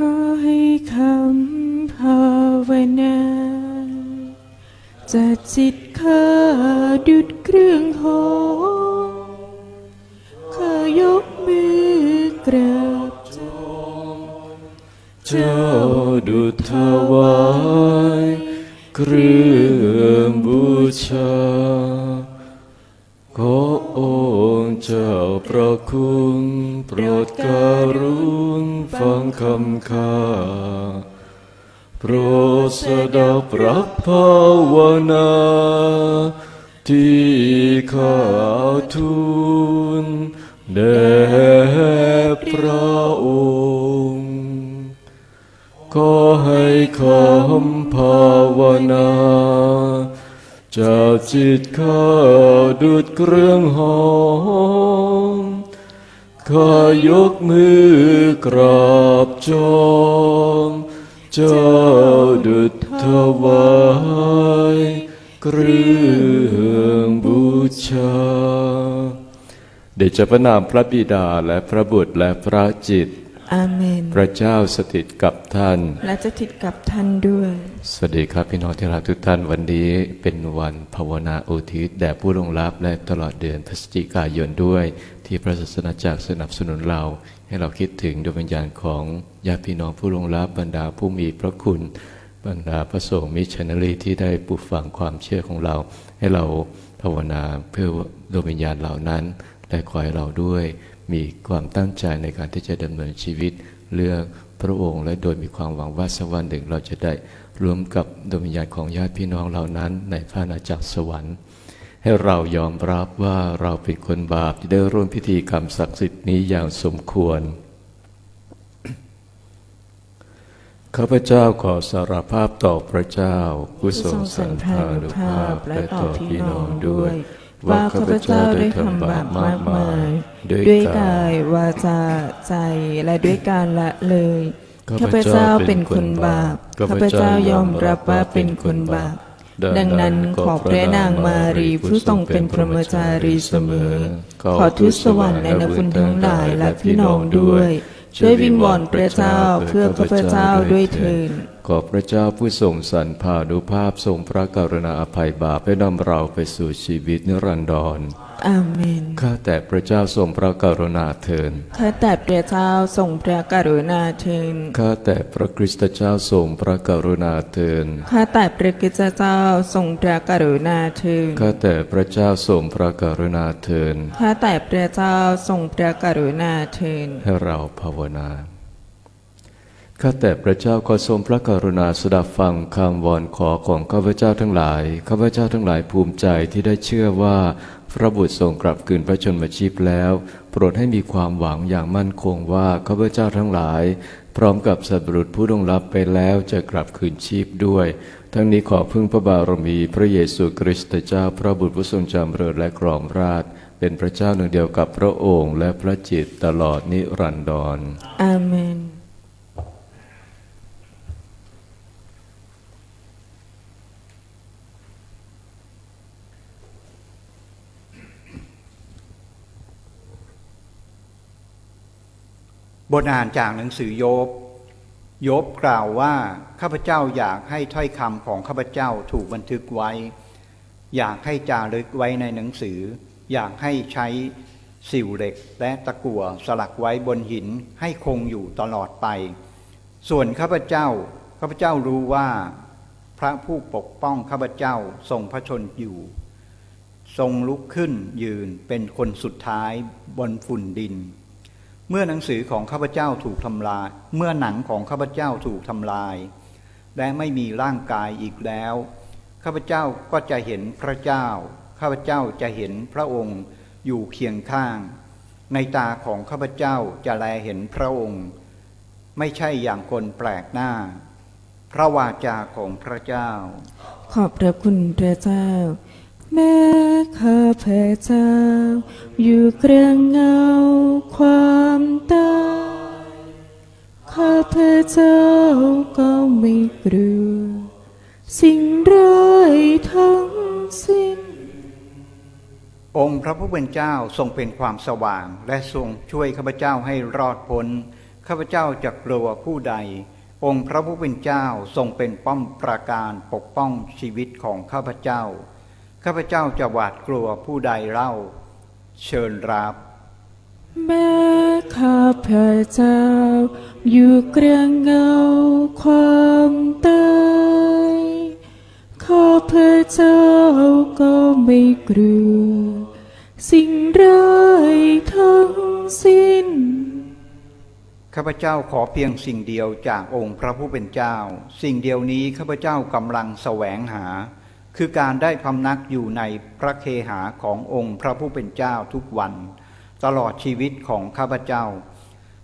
ขอให้คำภาวนาจะจิตข้าดุดเครื่องหอมข้ายกมือกราบเจ้าดุจถวายเครื่องบูชา ขอองค์เจ้าประคุณโปรดการุณ ฟังคำข้าโปรดสดับรับภาวนา ที่ข้าทูลแด่พระองค์ ขอให้คำภาวนาจากจิตข้าดุดเครื่องหอม ขอยกมือกราบจอมเจ้าดุจถวายเครื่องบูชา เดชพระนามพระบิดาและพระบุตรและพระจิต อาเมน พระเจ้าสถิตกับท่าน และจะติดกับท่านด้วย สวัสดีครับพี่น้องที่รักทุกท่านวันนี้เป็นวันภาวนาอุทิศแด่ผู้ลงรับและตลอดเดือนพฤศจิกายนด้วย ที่พระศาสนาจักรสนับสนุนเรา ให้เราคิดถึงดวงวิญญาณของญาติพี่น้องผู้ลงรับบรรดาผู้มีพระคุณ บรรดาพระสงฆ์มิชชันนารีที่ได้ปลูกฝังความเชื่อของเรา ให้เราภาวนาเพื่อดวงวิญญาณเหล่านั้นและขอให้เราด้วย มีความตั้งใจในการที่จะดำเนินชีวิต เลือกพระองค์และโดยมีความหวังว่าสักวันหนึ่งเราจะได้รวมกับดวงวิญญาณของญาติพี่น้องเหล่านั้น ในพระอาจักรสวรรค์ ให้เรายอมรับว่าเราเป็นคนบาปที่ได้ร่วมพิธีกรรมศักดิ์สิทธิ์นี้อย่างสมควรข้าพเจ้าขอสารภาพต่อพระเจ้าผู้ทรงสันพานุภาพและต่อพี่น้องด้วย ว่าข้าพเจ้าได้ทำบาปมากมาย ด้วยกายวาจาใจและด้วยการละเลยข้าพเจ้าเป็นคนบาปข้าพเจ้ายอมรับว่าเป็นคนบาป ดังนั้นขอพระนางมารีผู้ทรงเป็นพระมจารีเสมอ ขอทุสวรรค์ในนคุณทั้งหลายและพี่น้องด้วย ช่วยวิงวอนพระเจ้าเพื่อข้าพเจ้าด้วยเถิด ขอพระเจ้าผู้ทรงสรรพานุภาพทรงพระกรุณาอภัยบาปให้นำเราไปสู่ชีวิตนิรันดรอาเมน ข้าแต่พระเจ้าทรงพระกรุณาเถิดข้าแต่พระเจ้าทรงพระกรุณาเถิดข้าแต่พระคริสตเจ้าทรงพระกรุณาเถิดข้าแต่พระกิจเจ้าทรงพระกรุณาเถิดข้าแต่พระเจ้าทรงพระกรุณาเถิดข้าแต่พระเจ้าทรงพระกรุณาเถิดให้เราภาวนา ข้าแต่พระเจ้าขอทรงพระกรุณาสดับฟังคำวอนขอของข้าพเจ้าทั้งหลาย ข้าพเจ้าทั้งหลายภูมิใจที่ได้เชื่อว่า พระบุตรทรงกลับคืนพระชนมชีพแล้ว โปรดให้มีความหวังอย่างมั่นคงว่าข้าพเจ้าทั้งหลาย พร้อมกับสัตว์บุรุษผู้ดงรับไปแล้วจะกลับคืนชีพด้วย ทั้งนี้ขอพึ่งพระบารมีพระเยซูคริสต์เจ้าพระบุตรผู้ทรงจำเริญและครองราชเป็นพระเจ้าหนึ่งเดียวกับพระองค์ และพระจิตตลอดนิรันดรอาเมน บทอ่านจากหนังสือโยบ โยบกล่าวว่าข้าพเจ้าอยากให้ถ้อยคำของข้าพเจ้าถูกบันทึกไว้ อยากให้จารึกไว้ในหนังสือ อยากให้ใช้สิวเหล็กและตะกั่วสลักไว้บนหินให้คงอยู่ตลอดไป ส่วนข้าพเจ้าข้าพเจ้ารู้ว่า พระผู้ปกป้องข้าพเจ้าทรงพระชนอยู่ ทรงลุกขึ้นยืนเป็นคนสุดท้ายบนฝุ่นดิน เมื่อหนังสือของข้าพเจ้าถูกทำลาย เมื่อหนังของข้าพเจ้าถูกทำลาย และไม่มีร่างกายอีกแล้ว ข้าพเจ้าก็จะเห็นพระเจ้า ข้าพเจ้าจะเห็นพระองค์อยู่เคียงข้าง ในตาของข้าพเจ้าจะแลเห็นพระองค์ ไม่ใช่อย่างคนแปลกหน้า พระวาจาของพระเจ้า ขอบพระคุณพระเจ้า แม้ข้าพระเจ้า อยู่เกรียงเงาความตายข้าพระเจ้าก็ไม่กลัวสิ่งร้ายทั้งสิ้น องค์พระผู้เป็นเจ้าทรงเป็นความสว่าง และทรงช่วยข้าพเจ้าให้รอดพ้นข้าพเจ้าจะกลัวผู้ใด องค์พระผู้เป็นเจ้าทรงเป็นป้อมปราการปกป้องชีวิตของข้าพเจ้า ข้าพเจ้าจะหวาดกลัวผู้ใดเล่า เชิญรับ แม้ข้าพเจ้า อยู่เกรียงเงาความตายข้าพเจ้าก็ไม่กลัวสิ่งร้ายทั้งสิ้น ข้าพเจ้าขอเพียงสิ่งเดียวจากองค์พระผู้เป็นเจ้า สิ่งเดียวนี้ข้าพเจ้ากำลังแสวงหา คือการได้พำนักอยู่ในพระเคหาขององค์พระผู้เป็นเจ้าทุกวัน ตลอดชีวิตของข้าพเจ้า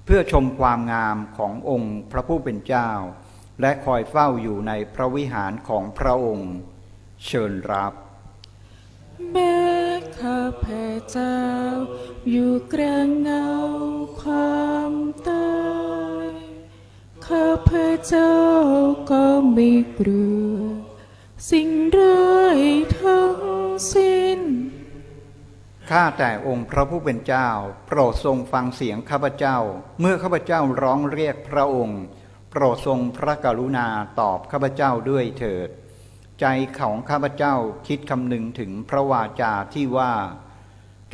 เพื่อชมความงามขององค์พระผู้เป็นเจ้า และคอยเฝ้าอยู่ในพระวิหารของพระองค์ เชิญรับแม้ข้าพเจ้า อยู่กรียงเงาความตายข้าพเจ้าก็ไม่กลัว สิ่งร้ายทั้งสิ้น ข้าแต่องค์พระผู้เป็นเจ้า โปรดทรงฟังเสียงข้าพเจ้า เมื่อข้าพเจ้าร้องเรียกพระองค์ โปรดทรงพระกรุณาตอบข้าพเจ้าด้วยเถิด ใจของข้าพเจ้าคิดคำนึงถึงพระวาจาที่ว่า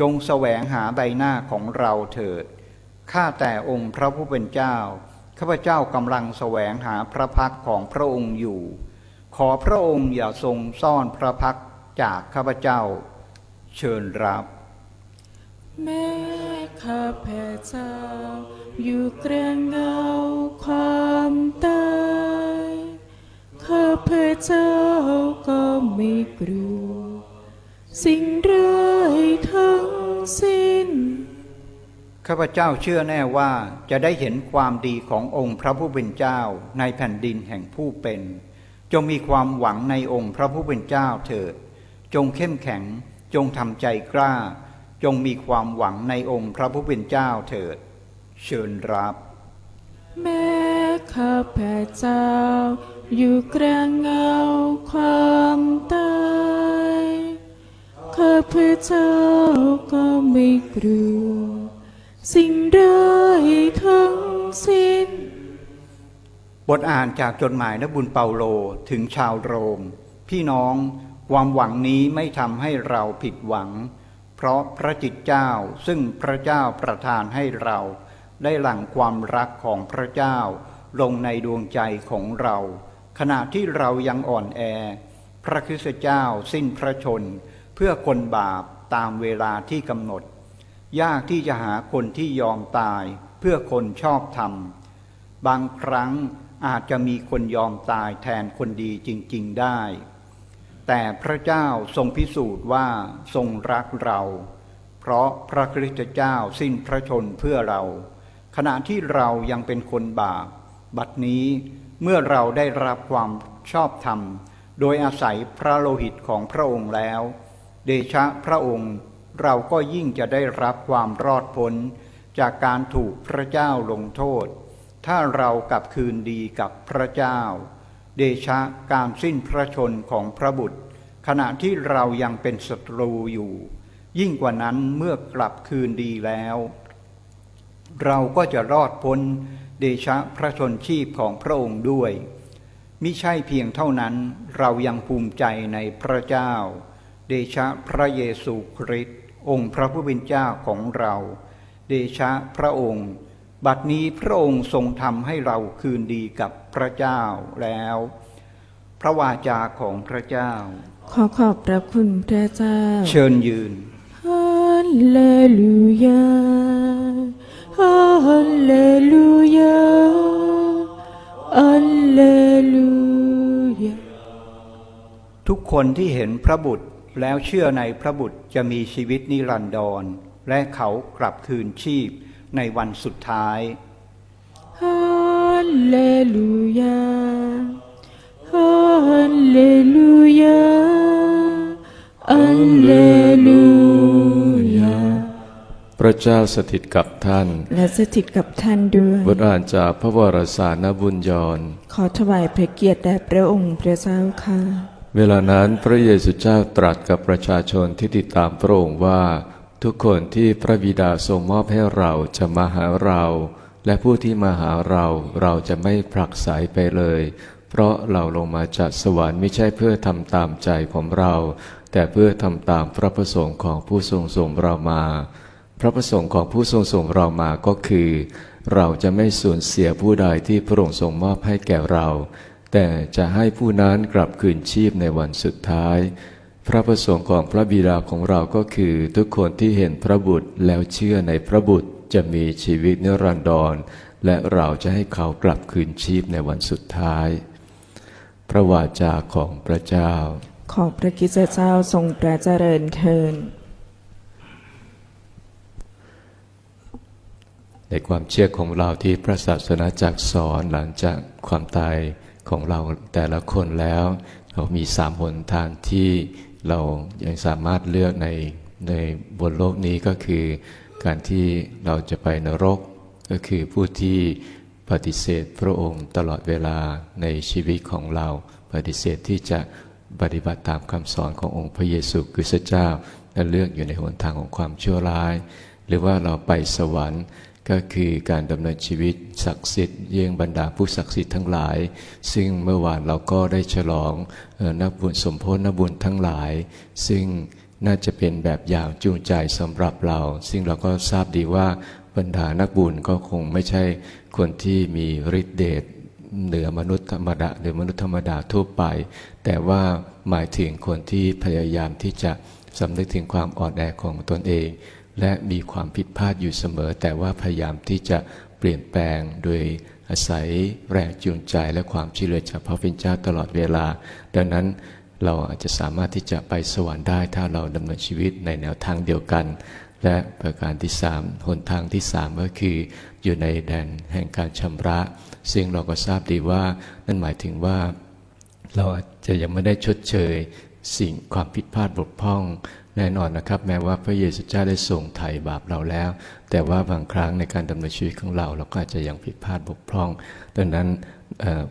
จงแสวงหาใบหน้าของเราเถิด ข้าแต่องค์พระผู้เป็นเจ้า ข้าพเจ้ากำลังแสวงหาพระพักของพระองค์อยู่ ขอพระองค์อย่าทรงซ่อนพระพักตร์จากข้าพเจ้า เชิญรับ แม้ข้าพเจ้า อยู่เกรียงเงาความตายข้าพเจ้าก็ไม่กลัว สิ่งร้ายทั้งสิ้น ข้าพเจ้าเชื่อแน่ว่าจะได้เห็นความดีขององค์พระผู้เป็นเจ้าในแผ่นดินแห่งผู้เป็น จงมีความหวังในองค์พระผู้เป็นเจ้าเถิด จงเข้มแข็ง จงทำใจกล้า จงมีความหวังในองค์พระผู้เป็นเจ้าเถิด เชิญรับ แม้ข้าพเจ้า อยู่กรียงเงาความตายข้าพเจ้าก็ไม่กลัวสิ่งร้ายทั้งสิ้น บทอ่านจากจดหมายนบุญเปาโลถึงชาวโรม พี่น้องความหวังนี้ไม่ทำให้เราผิดหวัง เพราะพระจิตเจ้าซึ่งพระเจ้าประทานให้เรา ได้หลั่งความรักของพระเจ้า ลงในดวงใจของเรา ขณะที่เรายังอ่อนแอ พระคริสตเจ้าสิ้นพระชน เพื่อคนบาปตามเวลาที่กำหนด ยากที่จะหาคนที่ยอมตายเพื่อคนชอบธรรม บางครั้ง อาจจะมีคนยอมตายแทนคนดีจริง ๆได้ แต่พระเจ้าทรงพิสูจน์ว่าทรงรักเรา เพราะพระคริสตเจ้าสิ้นพระชนเพื่อเรา ขณะที่เรายังเป็นคนบาป บัดนี้เมื่อเราได้รับความชอบธรรม โดยอาศัยพระโลหิตของพระองค์แล้ว เดชะพระองค์เราก็ยิ่งจะได้รับความรอดพ้น จากการถูกพระเจ้าลงโทษ ถ้าเรากลับคืนดีกับพระเจ้า เดชะการสิ้นพระชนของพระบุตร ขณะที่เรายังเป็นศัตรูอยู่ ยิ่งกว่านั้นเมื่อกลับคืนดีแล้ว เราก็จะรอดพ้นเดชะพระชนชีพของพระองค์ด้วยมิใช่เพียงเท่านั้นเรายังภูมิใจในพระเจ้า เดชะพระเยซูคริสต์องค์พระผู้เป็นเจ้าของเรา เดชะพระองค์ บัดนี้พระองค์ทรงทำให้เราคืนดีกับพระเจ้าแล้ว พระวาจาของพระเจ้า ขอขอบพระคุณพระเจ้า เชิญยืนฮาเลลูยาฮาเลลูยาฮาเลลูยาทุกคนที่เห็นพระบุตรแล้วเชื่อในพระบุตรจะมีชีวิตนิรันดรและเขากลับคืนชีพ ในวันสุดท้ายฮาเลลูยาฮาเลลูยาฮาเลลูยาพระเจ้าสถิตกับท่าน และสถิตกับท่านด้วยบทอ่านจากพระวรสารนบุญยรขอถวายพระเกียรติแด่พระองค์พระเจ้าค่ะ เวลานั้นพระเยซูเจ้าตรัสกับประชาชนที่ติดตามพระองค์ว่า ทุกคนที่พระบิดาทรงมอบให้เราจะมาหาเรา และผู้ที่มาหาเราเราจะไม่ผลักไสไปเลย เพราะเราลงมาจากสวรรค์ไม่ใช่เพื่อทำตามใจของเรา แต่เพื่อทำตามพระประสงค์ของผู้ทรงส่งเรามา พระประสงค์ของผู้ทรงส่งเรามาก็คือ เราจะไม่สูญเสียผู้ใดที่พระองค์ทรงมอบให้แก่เรา แต่จะให้ผู้นั้นกลับคืนชีพในวันสุดท้าย พระประสงค์ของพระบิดาของเราก็คือ ทุกคนที่เห็นพระบุตรแล้วเชื่อในพระบุตรจะมีชีวิตนิรันดร และเราจะให้เขากลับคืนชีพในวันสุดท้าย พระวาจาของพระเจ้า ขอพระคริสตเจ้าทรงประเจริญเทินในความเชื่อของเราที่พระศาสนาจักสอนหลังจากความตายของเราแต่ละคนแล้ว เรามีสามหนทางที่ เรายังสามารถเลือกในในบนโลกนี้ก็คือ การที่เราจะไปนรก ก็คือผู้ที่ปฏิเสธพระองค์ตลอดเวลาในชีวิตของเรา ปฏิเสธที่จะปฏิบัติตามคำสอนขององค์พระเยซูคริสต์เจ้าและเลือกอยู่ในหนทางของความชั่วร้าย หรือว่าเราไปสวรรค์ ก็คือการดำเนินชีวิตศักดิ์สิทธิ์เยี่ยงบรรดาผู้ศักดิ์สิทธิ์ทั้งหลาย ซึ่งเมื่อวานเราก็ได้ฉลองออนักบุญสมโพธินักบุญทั้งหลาย ซึ่งน่าจะเป็นแบบอย่างจูงใจสำหรับเรา ซึ่งเราก็ทราบดีว่าบรรดานักบุญก็คงไม่ใช่คนที่มีฤทธิเดชเหนือมนุษย์ธรรมดาหรือมนุษย์ธรรมดาทั่วไป แต่ว่าหมายถึงคนที่พยายามที่จะสำนึกถึงความอ่อนแอของตนเอง และมีความผิดพลาดอยู่เสมอ แต่ว่าพยายามที่จะเปลี่ยนแปลงโดยอาศัยแรงจูงใจและความช่วยเหลือจากพระเป็นเจ้าตลอดเวลา ดังนั้นเราอาจจะสามารถที่จะไปสวรรค์ได้ถ้าเราดำเนินชีวิตในแนวทางเดียวกัน และประการที่สามหนทางที่สามก็คือ อยู่ในแดนแห่งการชำระ ซึ่งเราก็ทราบดีว่า นั่นหมายถึงว่า เราอาจจะยังไม่ได้ชดเชย สิ่งความผิดพลาดบกพร่อง แน่นอนนะครับ แม้ว่าพระเยซูเจ้าได้ทรงไถ่บาปเราแล้ว แต่ว่าบางครั้งในการดำเนินชีวิตของเรา เราก็อาจจะยังผิดพลาดบกพร่องดังนั้น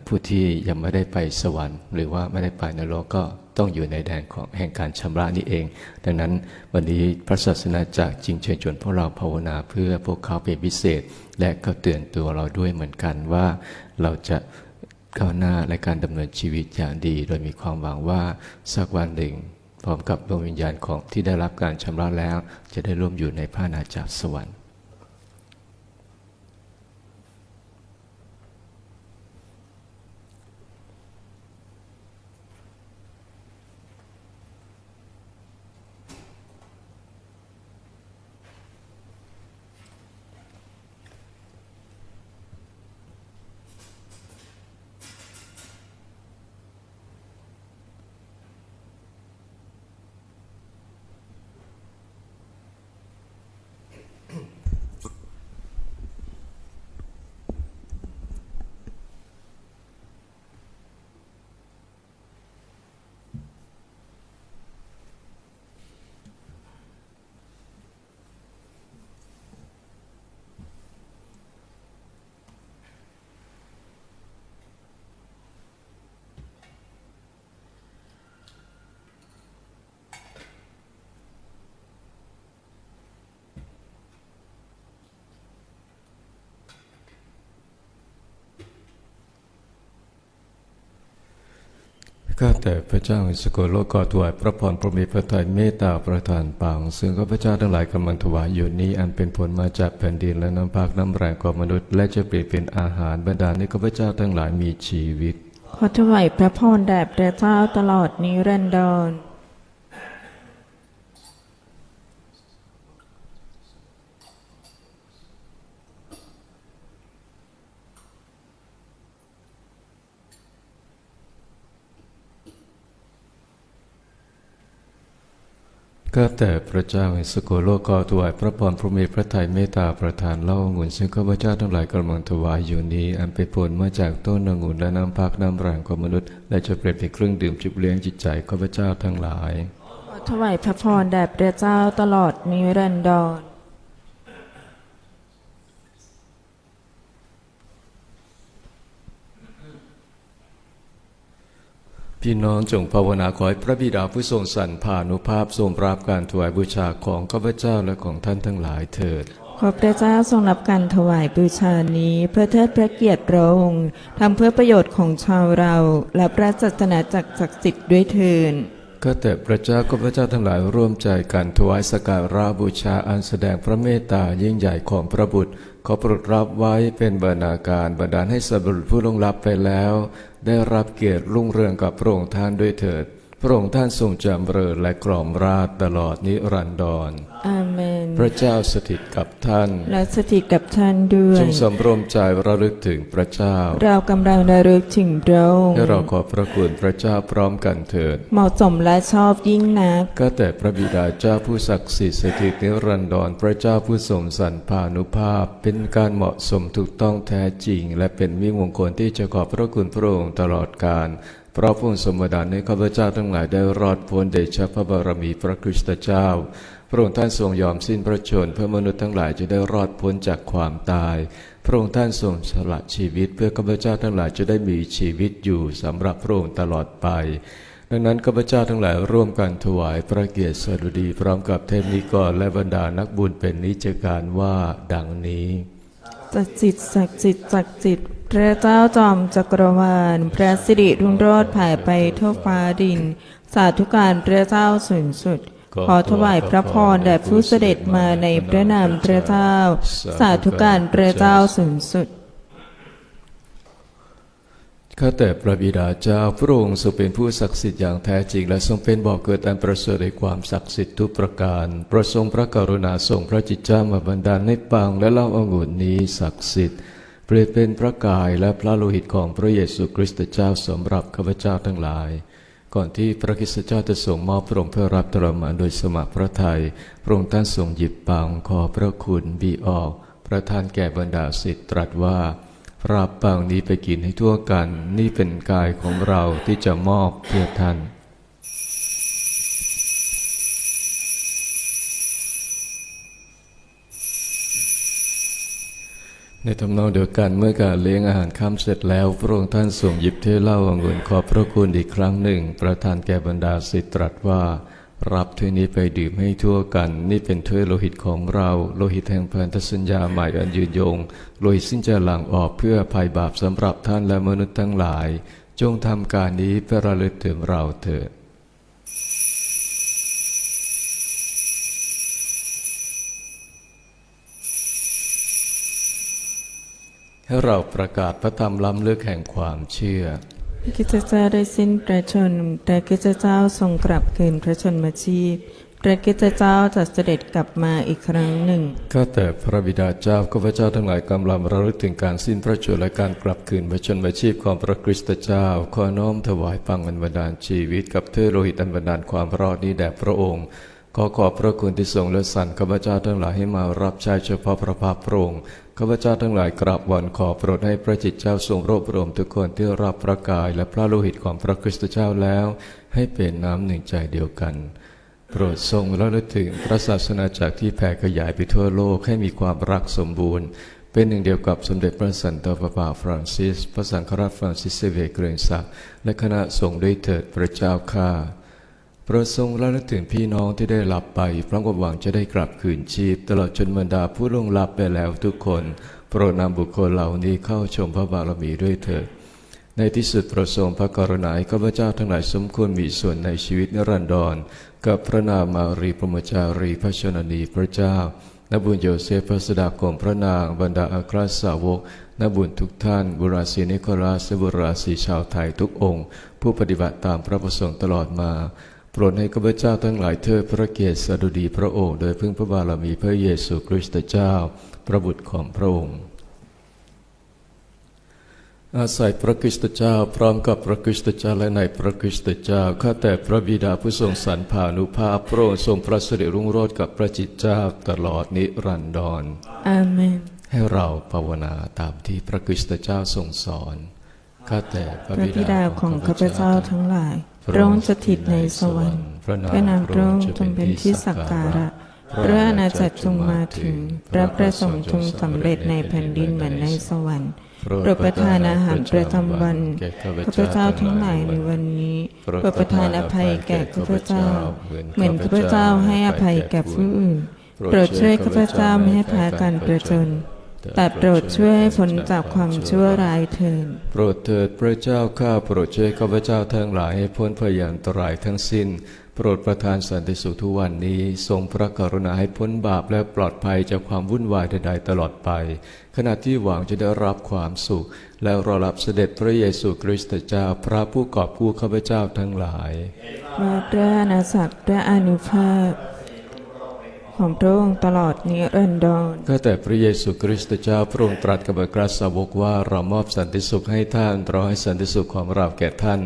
ผู้ที่ยังไม่ได้ไปสวรรค์ หรือว่าไม่ได้ไปนรกก็ต้องอยู่ในแดนของแห่งการชำระนี่เอง ดังนั้นวันนี้พระศาสนาจากรจึงเชิญชวนพวกเราภาวนาเพื่อพวกเขาเป็นพิเศษ และก็เตือนตัวเราด้วยเหมือนกันว่าเราจะก้าวหน้าและการดำเนินชีวิตอย่างดี โดยมีความหวังว่าสักวันหนึ่ง พร้อมกับดวงวิญญาณของที่ได้รับการชำระแล้ว จะได้ร่วมอยู่ในพระนาจาจักรสวรรค์ ข้าแต่พระเจ้าสกลโลกขอถวายพระพรพระมีพระทัยเมตตาประทานปังซึ่งข้าพเจ้าทั้งหลายกำลังถวายอยู่นี้อันเป็นผลมาจากแผ่นดินและน้ำพักน้ำแรงของมนุษย์ และจะเปลี่ยนเป็นอาหารบรรดาให้ข้าพเจ้าทั้งหลายมีชีวิต ขอถวายพระพรแด่พระเจ้าตลอดนิรันดร ข้าแต่พระเจ้าแห่งสกลโลกขอถวายพระพรพระมีพระทัยเมตตาประทานเล่าองุ่นซึ่งข้าพเจ้าทั้งหลายกำลังถวายอยู่นี้ อันเป็นผลมาจากต้นองุ่นและน้ำพักน้ำแรงของมนุษย์ และจะเปลี่ยนเป็นเครื่องดื่มจุบเลี้ยงจิตใจข้าพเจ้าทั้งหลาย ขอถวายพระพรแด่พระเจ้าตลอดนิรันดร พี่น้องจงภาวนาขอให้พระบิดาผู้ทรงสรรพานุภาพทรงปราบการถวายบูชาของข้าพเจ้าและของท่านทั้งหลายเถิดขขอพระเจ้าทรงรับการถวายบูชานี้เพื่อเทิดพระเกียรติพระองค์ทำเพื่อประโยชน์ของชาวเราและพระศาสนาจักรศักดิ์สิทธิ์ด้วยเทินก็แต่พระเจ้าก็พระเจ้าทั้งหลายร่วมใจกันถวายสกการะบูชาอันแสดงพระเมตตายิ่งใหญ่ของพระบุตรขอโปรดรับไว้เป็นบรรณาการบันดาลให้สัตว์บุรุษผู้ลวงลับไปแล้ว ได้รับเกียรติรุ่งเรืองกับพระองค์ท่านด้วยเถิด พระองค์ท่านทรงจำเริญและกล่อมราชตลอดนิรันดรอาเมน พระเจ้าสถิตกับท่าน และสถิตกับท่านด้วยจงสำรวมใจระลึกถึงพระเจ้า เรากำลังระลึกถึงพระองค์ให้เราขอบพระคุณพระเจ้าพร้อมกันเถิด เหมาะสมและชอบยิ่งนัก ก็แต่พระบิดาเจ้าผู้ศักดิ์สิทธิ์สถิตนิรันดรพระเจ้าผู้ทรงสรรพานุภาพ เป็นการเหมาะสมถูกต้องแท้จริง และเป็นวิมงคลที่จะขอบพระคุณพระองค์ตลอดกาลเพราะพระองค์สมบัติในข้าพเจ้าทั้งหลายได้รอดพ้นเดชะพระบารมีพระคริสตเจ้า พระองค์ท่านทรงยอมสิ้นพระชนเพื่อมนุษย์ทั้งหลายจะได้รอดพ้นจากความตาย พระองค์ท่านทรงสละชีวิต เพื่อข้าพเจ้าทั้งหลายจะได้มีชีวิตอยู่สำหรับพระองค์ตลอดไปดังนั้นข้าพเจ้าทั้งหลายร่วมกันถวายพระเกียรติสดุดี พร้อมกับเทพนิกรและบรรดานักบุญเป็นนิจการว่าดังนี้ศักดิ์สิทธิ์ศักดิ์สิทธิ์ศักดิ์สิทธิ์ พระเจ้าจอมจักรวาล พระสิริรุ่งโรจน์ผ่ายไปทั่วฟ้าดิน สาธุการพระเจ้าสูงสุด ขอถวายพระพรแด่ผู้เสด็จมาในพระนามพระเจ้า สาธุการพระเจ้าสูงสุดข้าแต่พระบิดาเจ้าพระองค์ทรงเป็นผู้ศักดิ์สิทธิ์อย่างแท้จริง และทรงเป็นบ่อกเกิดอันประเสริฐในความศักดิ์สิทธิ์ทุกประการประทรงพระกรุณาทรงพระจิตเจ้ามาบันดาลให้ปังและเล่าองุ่นนี้ศักดิ์สิทธิ์ เปรียบเป็นพระกายและพระโลหิตของพระเยซูคริสต์เจ้าสำหรับข้าพเจ้าทั้งหลาย ก่อนที่พระคริสตเจ้าจะส่งมอบพระองค์เพื่อรับทรมาโดยสมัครพระทัยพระองค์ท่านทรงหยิบปังขอพระคุณบีออก ประทานแก่บรรดาศิษย์ตรัสว่ารับปังนี้ไปกินให้ทั่วกัน นี่เป็นกายของเราที่จะมอบเพื่อท่าน ในทำนองเดียวกันเมื่อการเลี้ยงอาหารค่ำเสร็จแล้วพระองค์ท่านทรงหยิบเทเหล้าองุ่นขอบพระคุณอีกครั้งหนึ่ง ประทานแก่บรรดาศิตรัสว่า รับถ้วยนี้ไปดื่มให้ทั่วกัน นี่เป็นถ้วยโลหิตของเรา โลหิตแห่งพันธสัญญาใหม่อันยืนยง โลหิตซึ่งจะหลั่งออกเพื่อภัยบาปสำหรับท่านและมนุษย์ทั้งหลาย จงทำการนี้เพื่อระลึกถึงเราเถิด ให้เราประกาศพระธรรมล้ำลึกแห่งความเชื่อพระกิจเจ้าได้สิ้นพระชนม์แต่กิจเจ้าทรงกลับคืนพระชนมาชีพพระกิจเจ้าจะเสด็จกลับมาอีกครั้งหนึ่งข้าแต่พระบิดาเจ้าข้าพเจ้าทั้งหลายกำลังระลึกถึงการสิ้นพระชนม์และการกลับคืนพระชนมาชีพของพระคริสตเจ้า ขอน้อมถวายปังอันบันดาลชีวิตกับเทอโลหิตอันบันดาลความรอดนี้แด่พระองค์ขอขอบพระคุณที่ทรงเลือกสรรข้าพเจ้าทั้งหลายให้มารับใช้เฉพาะพระภาคพระองค์ ข้าพเจ้าทั้งหลายกราบวอนขอโปรดให้พระจิตเจ้าทรงรวบรวมทุกคนที่รับพระกายและพระโลหิตของพระคริสตเจ้าแล้ว ให้เป็นน้ำหนึ่งใจเดียวกัน โปรดทรงระลึกถึงพระศาสนาจักรที่แผ่ขยายไปทั่วโลกให้มีความรักสมบูรณ์ เป็นหนึ่งเดียวกับสมเด็จพระสันตะปาปาฟรานซิส พระสังฆราชฟรานซิสเซเวเกรงศักดิ์และคณะสงฆ์ด้วยเถิดพระเจ้าข้า โปรดทรงระลึกถึงพี่น้องที่ได้หลับไปพร้อมกับหวังจะได้กลับคืนชีพ ตลอดจนบรรดาผู้ล่วงลับไปแล้วทุกคนโปรดนำบุคคลเหล่านี้เข้าชมพระบารมีด้วยเถิดในที่สุดประสงค์พระกรุณาให้ข้าพเจ้าทั้งหลายสมควรมีส่วนในชีวิตนิรันดร กับพระนางมารีพรมจารีพระชนนีพระเจ้านบุญโยเซฟพระสดาคมพระนางบรรดาอัครสาวกนบุญทุกท่าน บุราศีนิโคลัสบุราศีชาวไทยทุกองค์ ผู้ปฏิบัติตามพระประสงค์ตลอดมา ปรดให้ข้าพเจ้าทั้งหลายเทิดพระเกียรติสดุดีพระองค์ โดยพึ่งพระบารมีพระเยซูคริสต์เจ้า พระบุตรของพระองค์ อาศัยพระคริสตเจ้า พร้อมกับพระคริสตเจ้าและในพระคริสตเจ้าข้าแต่พระบิดาผู้ทรงสรรพานุภาพพระองค์ทรงพระสิริรุ่งโรจน์กับพระจิตเจ้าตลอดนิรันดรอาเมนให้เราภาวนาตามที่พระคริสตเจ้าทรงสอนข้าแต่พพระระบิธิดาดาขขอองงข้าข้าพพเจ้าเจ้าทั้งหลาย พระองค์สถิตในสวรรค์พระนามพระองค์จงเป็นที่สักการะพระอาณาจักรจงมาถึง พระประสงค์จงสำเร็จในแผ่นดินเหมือนในสวรรค์โปรดประทานอาหารประจำวันข้าพเจ้าทั้งหลายในวันนี้โปรดประทานอภัยแก่ข้าพเจ้า เหมือนข้าพเจ้าให้อภัยแก่ผู้อื่นโปรดช่วยข้าพเจ้าไม่ให้พากันประจน แต่โปรดช่วยให้พ้นจากความชั่วร้ายเถิดโปรดเถิดพระเจ้าข้าโปรดช่วยข้าพเจ้าทั้งหลายให้พ้นพยันตรายทั้งสิ้น โปรดประทานสันติสุขทุกวันนี้ ทรงพระกรุณาให้พ้นบาปและปลอดภัยจากความวุ่นวายใดๆตลอดไป ขณะที่หวังจะได้รับความสุข และรอรับเสด็จพระเยซูคริสต์เจ้าพระผู้กอบกู้ข้าพเจ้าทั้งหลายมาด้วยอาณาจักรและอานุภาพ ของพระองค์ตลอดนิรันดรก็แต่พระเยซูคริสต์เจ้าพระองค์ตรัสกับอัครสาวกว่าเรามอบสันติสุขให้ท่านเราให้สันติสุขของเราแก่ท่าน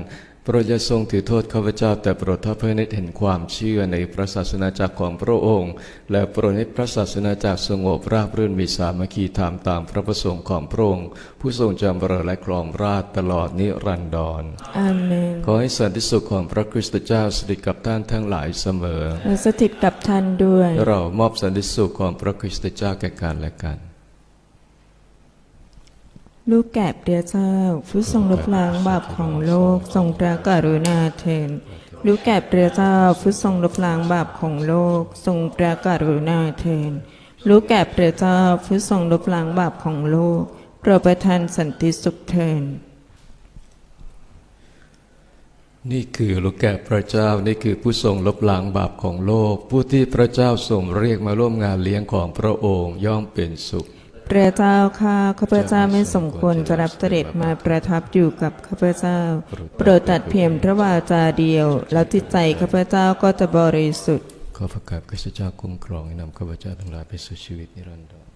โปรดอย่าทรงถือโทษข้าพเจ้า แต่โปรดทอดพระเนตรเห็นความเชื่อในพระศาสนาจักรของพระองค์ และโปรดให้พระศาสนาจักรสงบราบรื่นมีสามัคคีธรรมตามพระประสงค์ของพระองค์ ผู้ทรงจำเริญและครองราชย์ตลอดนิรันดรอาเมนขอให้สันติสุขของพระคริสต์เจ้าสถิตกับท่านทั้งหลายเสมอ และสถิตกับท่านด้วย เรามอบสันติสุขของพระคริสต์เจ้าแก่กันและกัน ลูกแก่เดียเจ้าผู้ทรงลบล้างบาปของโลกทรงพระกรุณาเถิดลูกแก่เดียเจ้าผู้ทรงลบล้างบาปของโลกทรงพระกรุณาเถิดลูกแก่เดียเจ้าผู้ทรงลบล้างบาปของโลกโปรดประทานสันติสุขเถิดนี่คือลูกแกะพระเจ้านี่คือผู้ทรงลบล้างบาปของโลก ผู้ที่พระเจ้าทรงเรียกมาร่วมงานเลี้ยงของพระองค์ย่อมเป็นสุข พระเจ้าข้าข้าพเจ้าไม่สมควรจะรับเสด็จมาประทับอยู่กับข้าพเจ้า โปรดตัดเพียงพระวาจาเดียว แล้วจิตใจข้าพเจ้าก็จะบริสุทธิ์ ขอพระกาบพระเจ้าคุ้มครองให้นำข้าพเจ้าทั้งหลายไปสู่ชีวิตนิรันดร์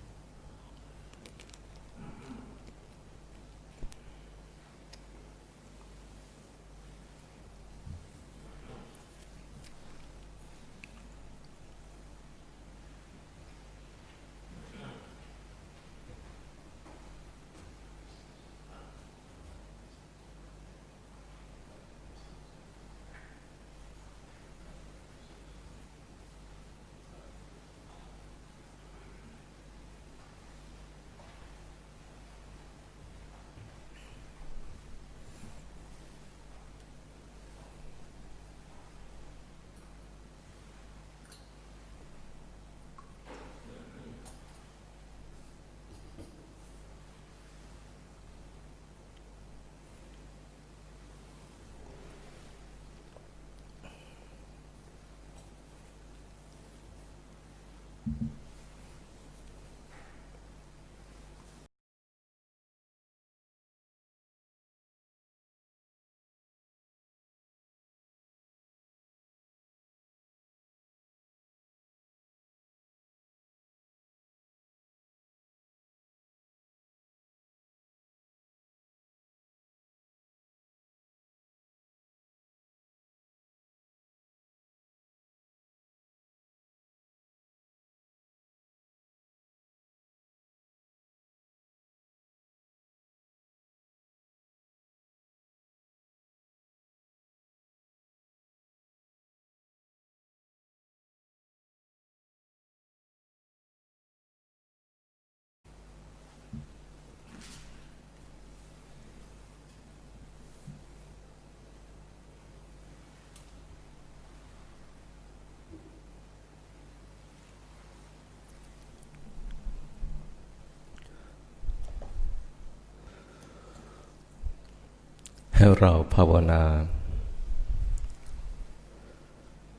ให้เราภาวนา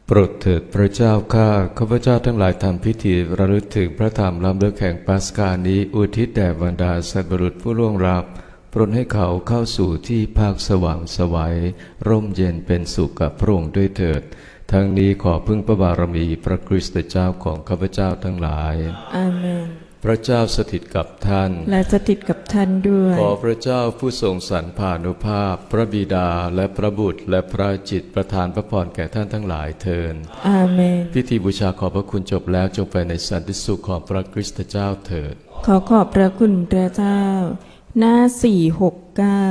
โปรดเถิดพระเจ้าข้าข้าพเจ้าทั้งหลายทำพิธีระลึกถึงพระธรรมลำเลิกแห่งปัสกานี้ อุทิศแด่บรรดาสัตว์บรุษผู้ล่วงลับโปรดให้เขาเข้าสู่ที่ภาคสว่างสวัยร่มเย็นเป็นสุขกับพระองค์ด้วยเถิด ทั้งนี้ขอพึ่งพระบารมีพระคริสต์เจ้าของข้าพเจ้าทั้งหลายอาเมน พระเจ้าสถิตกับท่าน และสถิตกับท่านด้วย ขอพระเจ้าผู้ทรงสรรพานุภาพ พระบิดาและพระบุตร และพระจิตรประทานพระพรแก่ท่านทั้งหลายเทินอาเมน พิธีบูชาขอบพระคุณจบแล้วจงไปในสันติสุขของพระคริสต์เจ้าเถิด ขอขอบพระคุณพระเจ้า หน้าสี่หกเก้า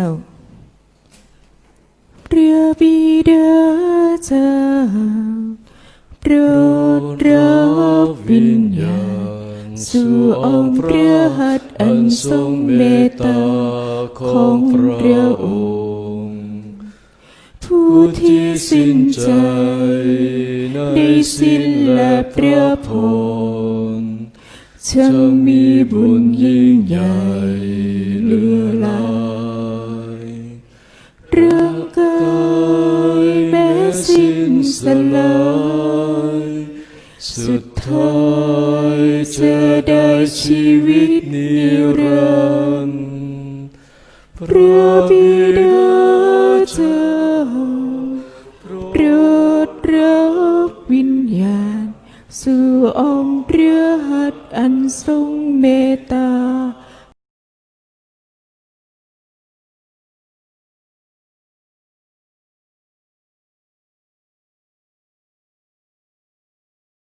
พระบิดาเจ้าโปรดรับวิญญาณ สู่องค์พระหัตถ์อันทรงเมตตาของพระองค์ ผู้ที่สิ้นใจได้สิ้นและพระพรช่างมีบุญยิ่งใหญ่เหลือหลายร่างกายแม้สิ้นสลายสุดท้าย ชีวิตนิรันดร์พระบิดาเจ้าโปรดรับวิญญาณ สู่องค์เรือหัดอันทรงเมต